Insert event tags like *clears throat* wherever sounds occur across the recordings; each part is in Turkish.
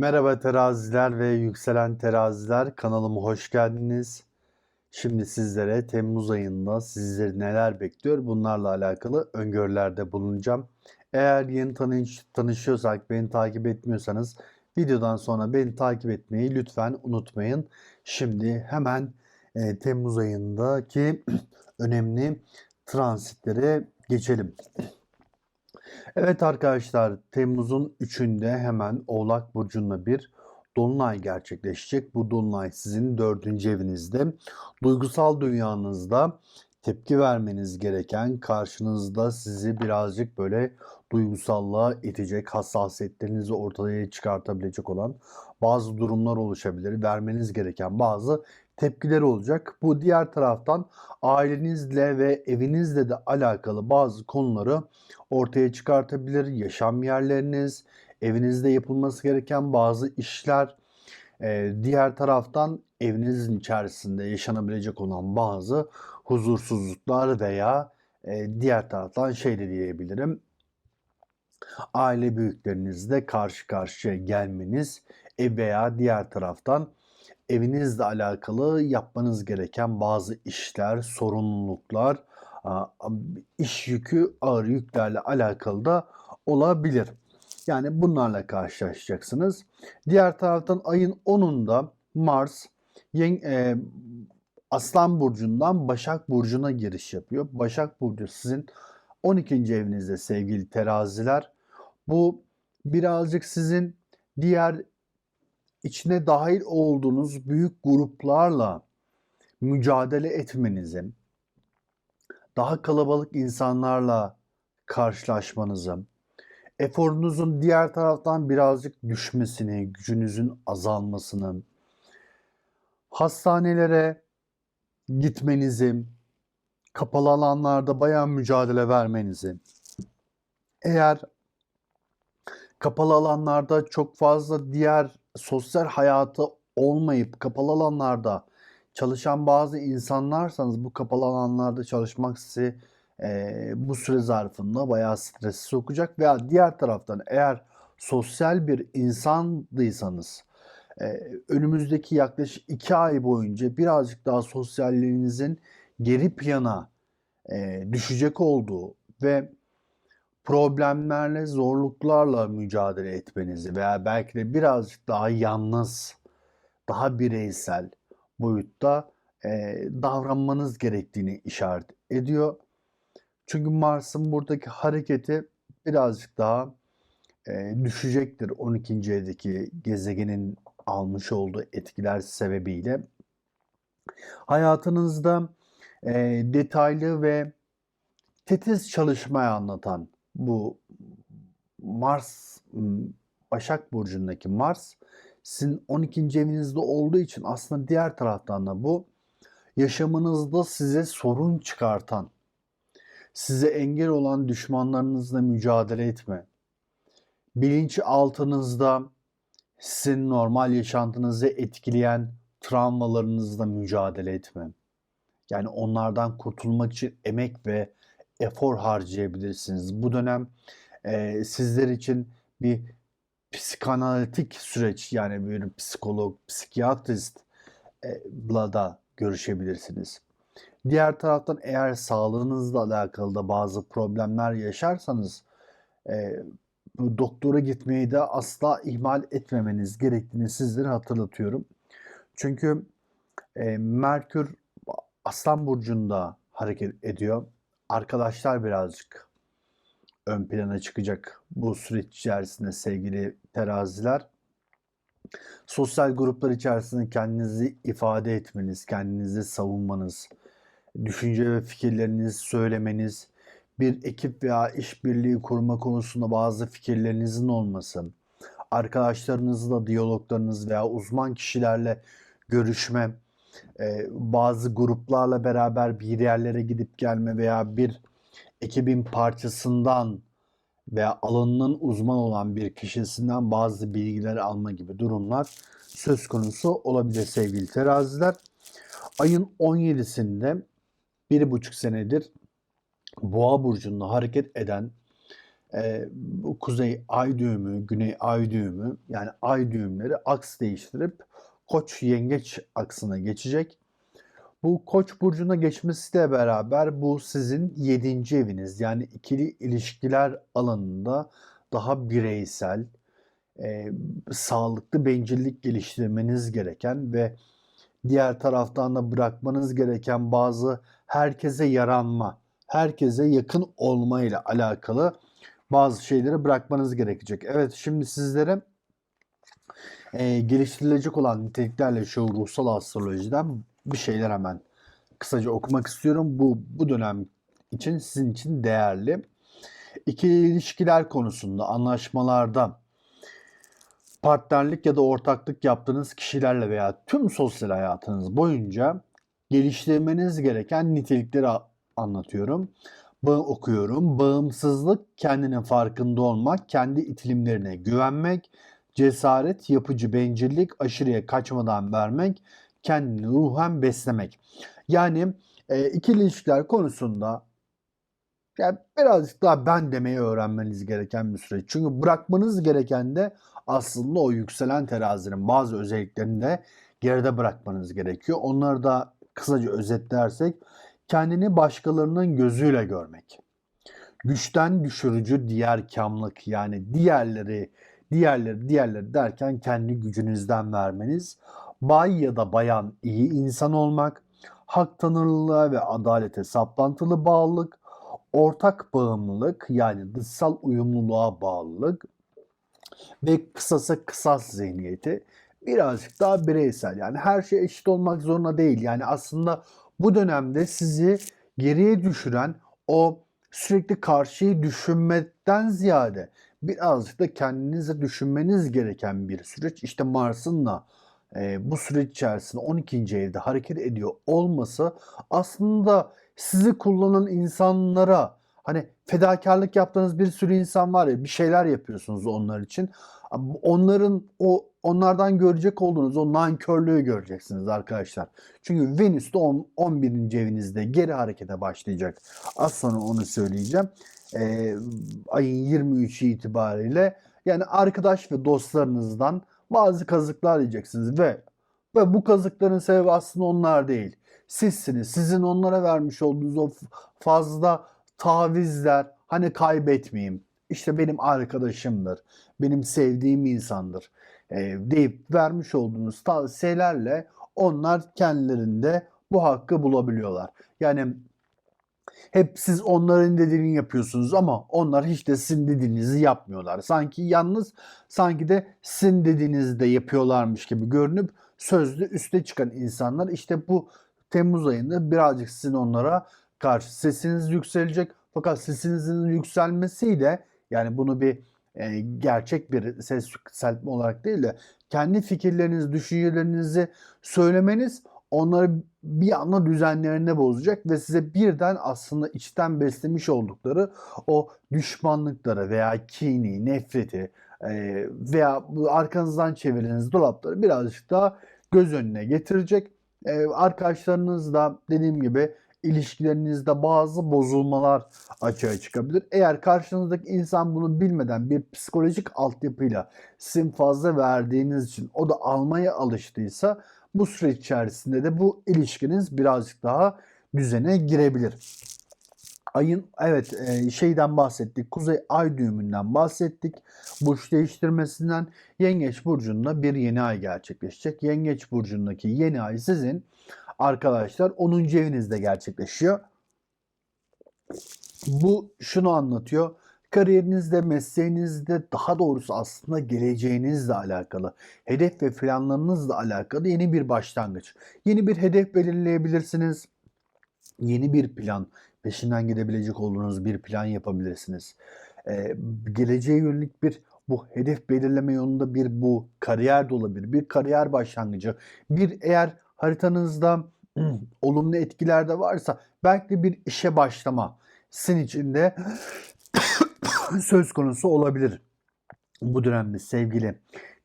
Merhaba teraziler ve yükselen teraziler kanalıma hoş geldiniz. Şimdi sizlere Temmuz ayında sizleri neler bekliyor bunlarla alakalı öngörülerde bulunacağım. Eğer yeni tanış tanışıyorsak beni takip etmiyorsanız videodan sonra beni takip etmeyi lütfen unutmayın. Şimdi hemen e, Temmuz ayındaki *clears throat* önemli transitlere geçelim. Evet arkadaşlar Temmuz'un 3'ünde hemen Oğlak Burcu'nda bir Dolunay gerçekleşecek. Bu Dolunay sizin dördüncü evinizde. Duygusal dünyanızda tepki vermeniz gereken karşınızda sizi birazcık böyle duygusallığa itecek, hassasiyetlerinizi ortaya çıkartabilecek olan bazı durumlar oluşabilir. Vermeniz gereken bazı tepkiler olacak. Bu diğer taraftan ailenizle ve evinizle de alakalı bazı konuları ortaya çıkartabilir. Yaşam yerleriniz, evinizde yapılması gereken bazı işler, e, diğer taraftan evinizin içerisinde yaşanabilecek olan bazı huzursuzluklar veya e, diğer taraftan şey de diyebilirim. Aile büyüklerinizle karşı karşıya gelmeniz e, veya diğer taraftan evinizle alakalı yapmanız gereken bazı işler, sorumluluklar, iş yükü, ağır yüklerle alakalı da olabilir. Yani bunlarla karşılaşacaksınız. Diğer taraftan ayın 10'unda Mars e, Aslan Burcu'ndan Başak Burcu'na giriş yapıyor. Başak Burcu sizin 12. evinizde sevgili teraziler. Bu birazcık sizin diğer içine dahil olduğunuz büyük gruplarla mücadele etmenizin, daha kalabalık insanlarla karşılaşmanızın, eforunuzun diğer taraftan birazcık düşmesini, gücünüzün azalmasının, hastanelere gitmenizin, kapalı alanlarda bayağı mücadele vermenizin, eğer kapalı alanlarda çok fazla diğer sosyal hayatı olmayıp kapalı alanlarda çalışan bazı insanlarsanız bu kapalı alanlarda çalışmak sizi e, bu süre zarfında bayağı stresi sokacak. Veya diğer taraftan eğer sosyal bir insandıysanız e, önümüzdeki yaklaşık iki ay boyunca birazcık daha sosyalliğinizin geri plana e, düşecek olduğu ve problemlerle, zorluklarla mücadele etmenizi veya belki de birazcık daha yalnız, daha bireysel boyutta e, davranmanız gerektiğini işaret ediyor. Çünkü Mars'ın buradaki hareketi birazcık daha e, düşecektir 12. evdeki gezegenin almış olduğu etkiler sebebiyle. Hayatınızda e, detaylı ve titiz çalışmayı anlatan bu Mars Başak Burcu'ndaki Mars sizin 12. evinizde olduğu için aslında diğer taraftan da bu yaşamınızda size sorun çıkartan, size engel olan düşmanlarınızla mücadele etme, bilinç altınızda sizin normal yaşantınızı etkileyen travmalarınızla mücadele etme. Yani onlardan kurtulmak için emek ve efor harcayabilirsiniz. Bu dönem e, sizler için bir psikanalitik süreç yani bir psikolog, psikiyatristla da görüşebilirsiniz. Diğer taraftan eğer sağlığınızla alakalı da bazı problemler yaşarsanız e, doktora gitmeyi de asla ihmal etmemeniz gerektiğini sizlere hatırlatıyorum. Çünkü e, Merkür Aslan Burcu'nda hareket ediyor arkadaşlar birazcık ön plana çıkacak bu süreç içerisinde sevgili teraziler. Sosyal gruplar içerisinde kendinizi ifade etmeniz, kendinizi savunmanız, düşünce ve fikirlerinizi söylemeniz, bir ekip veya işbirliği kurma konusunda bazı fikirlerinizin olması, arkadaşlarınızla diyaloglarınız veya uzman kişilerle görüşme, e, bazı gruplarla beraber bir yerlere gidip gelme veya bir ekibin parçasından veya alanının uzman olan bir kişisinden bazı bilgiler alma gibi durumlar söz konusu olabilir sevgili teraziler. Ayın 17'sinde bir buçuk senedir Boğa burcunda hareket eden e, kuzey ay düğümü, güney ay düğümü yani ay düğümleri aks değiştirip koç yengeç aksına geçecek. Bu koç burcuna geçmesiyle beraber bu sizin 7. eviniz yani ikili ilişkiler alanında daha bireysel, e, sağlıklı bencillik geliştirmeniz gereken ve diğer taraftan da bırakmanız gereken bazı herkese yaranma, herkese yakın olma ile alakalı bazı şeyleri bırakmanız gerekecek. Evet şimdi sizlere e, geliştirilecek olan niteliklerle şu ruhsal astrolojiden bir şeyler hemen kısaca okumak istiyorum. Bu bu dönem için sizin için değerli. İkili ilişkiler konusunda anlaşmalarda partnerlik ya da ortaklık yaptığınız kişilerle veya tüm sosyal hayatınız boyunca geliştirmeniz gereken nitelikleri anlatıyorum. Bağ okuyorum. Bağımsızlık, kendinin farkında olmak, kendi itilimlerine güvenmek, cesaret, yapıcı bencillik, aşırıya kaçmadan vermek, kendini ruhen beslemek. Yani e, ikili ilişkiler konusunda yani birazcık daha ben demeyi öğrenmeniz gereken bir süreç. Çünkü bırakmanız gereken de aslında o yükselen terazinin bazı özelliklerini de geride bırakmanız gerekiyor. Onları da kısaca özetlersek kendini başkalarının gözüyle görmek. Güçten düşürücü diğer kamlık yani diğerleri diğerleri diğerleri derken kendi gücünüzden vermeniz. Bay ya da bayan iyi insan olmak, hak tanırlılığa ve adalete saplantılı bağlılık, ortak bağımlılık yani dışsal uyumluluğa bağlılık ve kısasa kısas zihniyeti birazcık daha bireysel. Yani her şey eşit olmak zorunda değil. Yani aslında bu dönemde sizi geriye düşüren o sürekli karşıyı düşünmekten ziyade birazcık da kendinize düşünmeniz gereken bir süreç. İşte Mars'ın da e, bu süreç içerisinde 12. evde hareket ediyor olması aslında sizi kullanan insanlara hani fedakarlık yaptığınız bir sürü insan var ya bir şeyler yapıyorsunuz onlar için. Onların o onlardan görecek olduğunuz o nankörlüğü göreceksiniz arkadaşlar. Çünkü Venüs de 11. evinizde geri harekete başlayacak. Az sonra onu söyleyeceğim. Ee, ayın 23'ü itibariyle yani arkadaş ve dostlarınızdan bazı kazıklar yiyeceksiniz ve ve bu kazıkların sebebi aslında onlar değil. Sizsiniz. Sizin onlara vermiş olduğunuz o fazla tavizler hani kaybetmeyeyim. İşte benim arkadaşımdır. Benim sevdiğim insandır. E, deyip vermiş olduğunuz tavsiyelerle onlar kendilerinde bu hakkı bulabiliyorlar. Yani hep siz onların dediğini yapıyorsunuz ama onlar hiç de sizin dediğinizi yapmıyorlar. Sanki yalnız sanki de sizin dediğinizi de yapıyorlarmış gibi görünüp sözlü üste çıkan insanlar işte bu Temmuz ayında birazcık sizin onlara karşı sesiniz yükselecek. Fakat sesinizin yükselmesiyle yani bunu bir e, gerçek bir ses yükseltme olarak değil de kendi fikirlerinizi, düşüncelerinizi söylemeniz onları bir anda düzenlerinde bozacak ve size birden aslında içten beslemiş oldukları o düşmanlıkları veya kini, nefreti e, veya arkanızdan çevirdiğiniz dolapları birazcık daha göz önüne getirecek. E, arkadaşlarınız da dediğim gibi ilişkilerinizde bazı bozulmalar açığa çıkabilir. Eğer karşınızdaki insan bunu bilmeden bir psikolojik altyapıyla sizin fazla verdiğiniz için o da almaya alıştıysa bu süreç içerisinde de bu ilişkiniz birazcık daha düzene girebilir. Ayın evet e, şeyden bahsettik. Kuzey ay düğümünden bahsettik. Burç değiştirmesinden Yengeç burcunda bir yeni ay gerçekleşecek. Yengeç burcundaki yeni ay sizin arkadaşlar 10. evinizde gerçekleşiyor. Bu şunu anlatıyor. Kariyerinizde, mesleğinizde daha doğrusu aslında geleceğinizle alakalı, hedef ve planlarınızla alakalı yeni bir başlangıç. Yeni bir hedef belirleyebilirsiniz. Yeni bir plan, peşinden gidebilecek olduğunuz bir plan yapabilirsiniz. Ee, geleceğe yönelik bir bu hedef belirleme yolunda bir bu kariyer de olabilir. Bir kariyer başlangıcı. Bir eğer haritanızda *clears throat* olumlu etkiler de varsa belki bir işe başlama sizin için de *clears throat* *coughs* söz konusu olabilir. Bu dönemde sevgili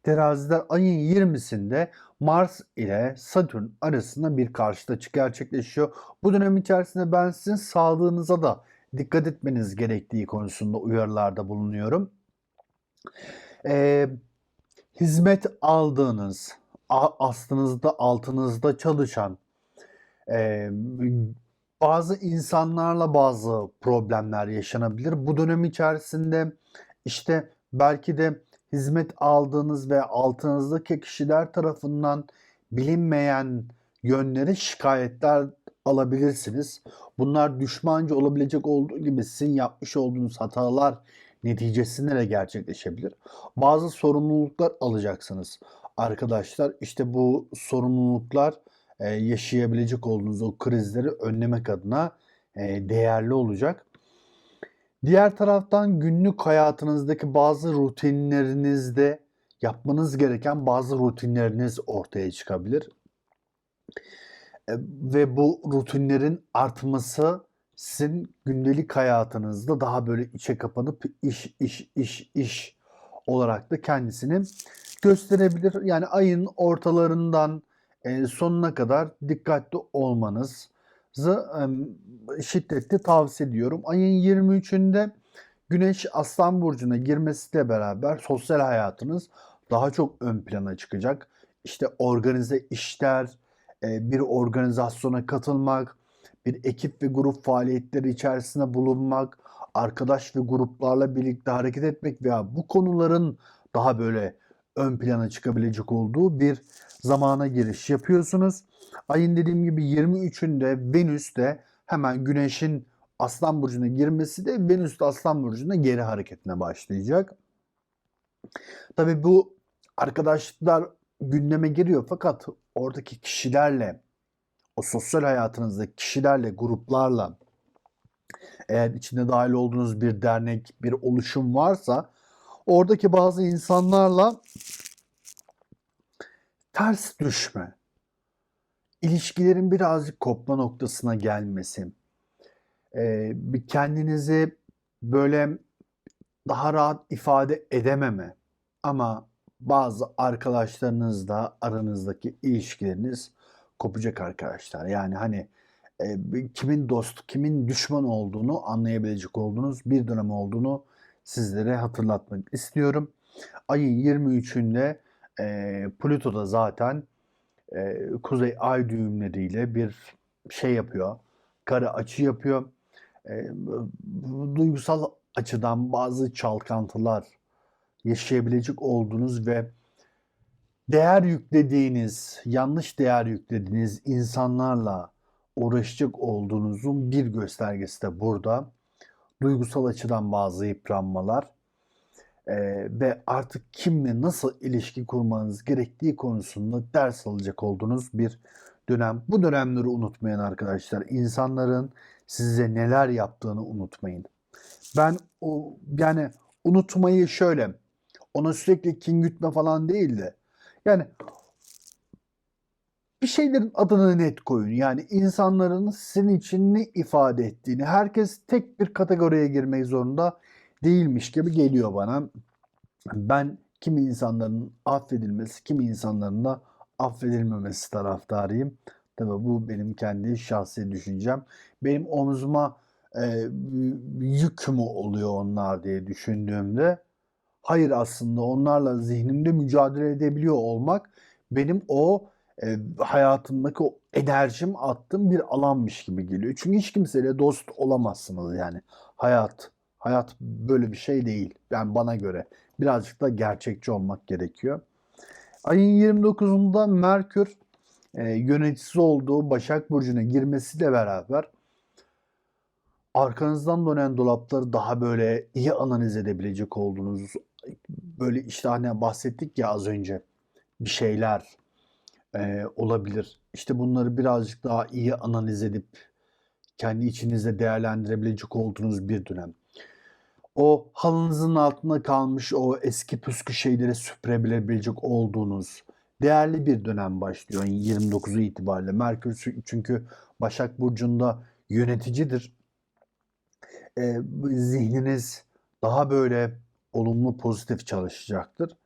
teraziler ayın 20'sinde Mars ile Satürn arasında bir karşıtı gerçekleşiyor. Bu dönem içerisinde ben sizin sağlığınıza da dikkat etmeniz gerektiği konusunda uyarılarda bulunuyorum. Eee, hizmet aldığınız, aslınızda altınızda çalışan, eee, bazı insanlarla bazı problemler yaşanabilir. Bu dönem içerisinde, işte, belki de hizmet aldığınız ve altınızdaki kişiler tarafından bilinmeyen yönleri şikayetler alabilirsiniz. Bunlar düşmanca olabilecek olduğu gibi sizin yapmış olduğunuz hatalar neticesinde de gerçekleşebilir. Bazı sorumluluklar alacaksınız arkadaşlar. İşte bu sorumluluklar, eee, yaşayabilecek olduğunuz o krizleri önlemek adına, eee, değerli olacak. Diğer taraftan günlük hayatınızdaki bazı rutinlerinizde yapmanız gereken bazı rutinleriniz ortaya çıkabilir. Eee, ve bu rutinlerin artması sizin gündelik hayatınızda daha böyle içe kapanıp iş, iş, iş, iş olarak da kendisini gösterebilir. Yani ayın ortalarından, sonuna kadar dikkatli olmanızı, emm, şiddetle tavsiye ediyorum. Ayın 23'ünde Güneş Aslan burcuna girmesiyle beraber sosyal hayatınız daha çok ön plana çıkacak. İşte organize işler, eee, bir organizasyona katılmak, bir ekip ve grup faaliyetleri içerisinde bulunmak, arkadaş ve gruplarla birlikte hareket etmek veya bu konuların daha böyle ön plana çıkabilecek olduğu bir zamana giriş yapıyorsunuz. Ayın dediğim gibi 23'ünde Venüs de hemen Güneş'in Aslan burcuna girmesi de Venüs de Aslan burcuna geri hareketine başlayacak. Tabii bu arkadaşlıklar gündeme giriyor fakat oradaki kişilerle, o sosyal hayatınızdaki kişilerle, gruplarla eğer içinde dahil olduğunuz bir dernek, bir oluşum varsa oradaki bazı insanlarla ters düşme, ilişkilerin birazcık kopma noktasına gelmesi, bir kendinizi böyle daha rahat ifade edememe ama bazı arkadaşlarınızla aranızdaki ilişkileriniz kopacak arkadaşlar. Yani, hani, eee, kimin dost, kimin düşman olduğunu anlayabilecek olduğunuz bir dönem olduğunu sizlere hatırlatmak istiyorum. Ayın 23'ünde, eee, Plüto da zaten, eee, kuzey ay düğümleriyle bir şey yapıyor, kare açı yapıyor. Bu duygusal açıdan bazı çalkantılar yaşayabilecek olduğunuz ve değer yüklediğiniz, yanlış değer yüklediğiniz insanlarla uğraşacak olduğunuzun bir göstergesi de burada. Duygusal açıdan bazı yıpranmalar, eee, ve artık kimle nasıl ilişki kurmanız gerektiği konusunda ders alacak olduğunuz bir dönem. Bu dönemleri unutmayın arkadaşlar. İnsanların size neler yaptığını unutmayın. Ben o yani unutmayı şöyle, ona sürekli kin gütme falan değil de yani bir şeylerin adını net koyun. Yani insanların sizin için ne ifade ettiğini, herkes tek bir kategoriye girmek zorunda değilmiş gibi geliyor bana. Ben kimi insanların affedilmesi, kimi insanların da affedilmemesi taraftarıyım. Tabii bu benim kendi şahsi düşüncem. Benim omzuma, eee, yük mü oluyor onlar diye düşündüğümde, hayır aslında onlarla zihnimde mücadele edebiliyor olmak benim o, eee, hayatımdaki o enerjimi attığım bir alanmış gibi geliyor. Çünkü hiç kimseyle dost olamazsınız yani. Hayat, hayat böyle bir şey değil. Yani bana göre. Birazcık da gerçekçi olmak gerekiyor. Ayın 29'unda Merkür, eee, yöneticisi olduğu Başak Burcu'na girmesiyle beraber arkanızdan dönen dolapları daha böyle iyi analiz edebilecek olduğunuz, böyle işte hani bahsettik ya az önce bir şeyler eee, olabilir. İşte bunları birazcık daha iyi analiz edip kendi içinizde değerlendirebilecek olduğunuz bir dönem. O halınızın altında kalmış o eski püskü şeyleri süpürebilebilecek olduğunuz değerli bir dönem başlıyor ayın 29'u itibariyle. Merkür çünkü Başak Burcu'nda yöneticidir. Eee, zihniniz daha böyle olumlu, pozitif çalışacaktır.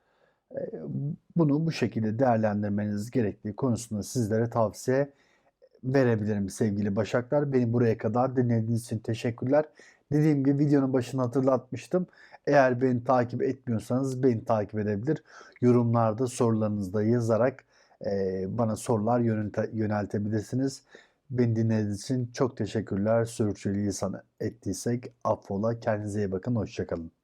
Bunu bu şekilde değerlendirmeniz gerektiği konusunda sizlere tavsiye verebilirim sevgili Başaklar. Beni buraya kadar dinlediğiniz için teşekkürler. Dediğim gibi videonun başında hatırlatmıştım. Eğer beni takip etmiyorsanız beni takip edebilir. Yorumlarda sorularınızı da yazarak e, bana sorular yönelte- yöneltebilirsiniz. Beni dinlediğiniz için çok teşekkürler. Sürçülisan ettiysek affola. Kendinize iyi bakın. Hoşçakalın.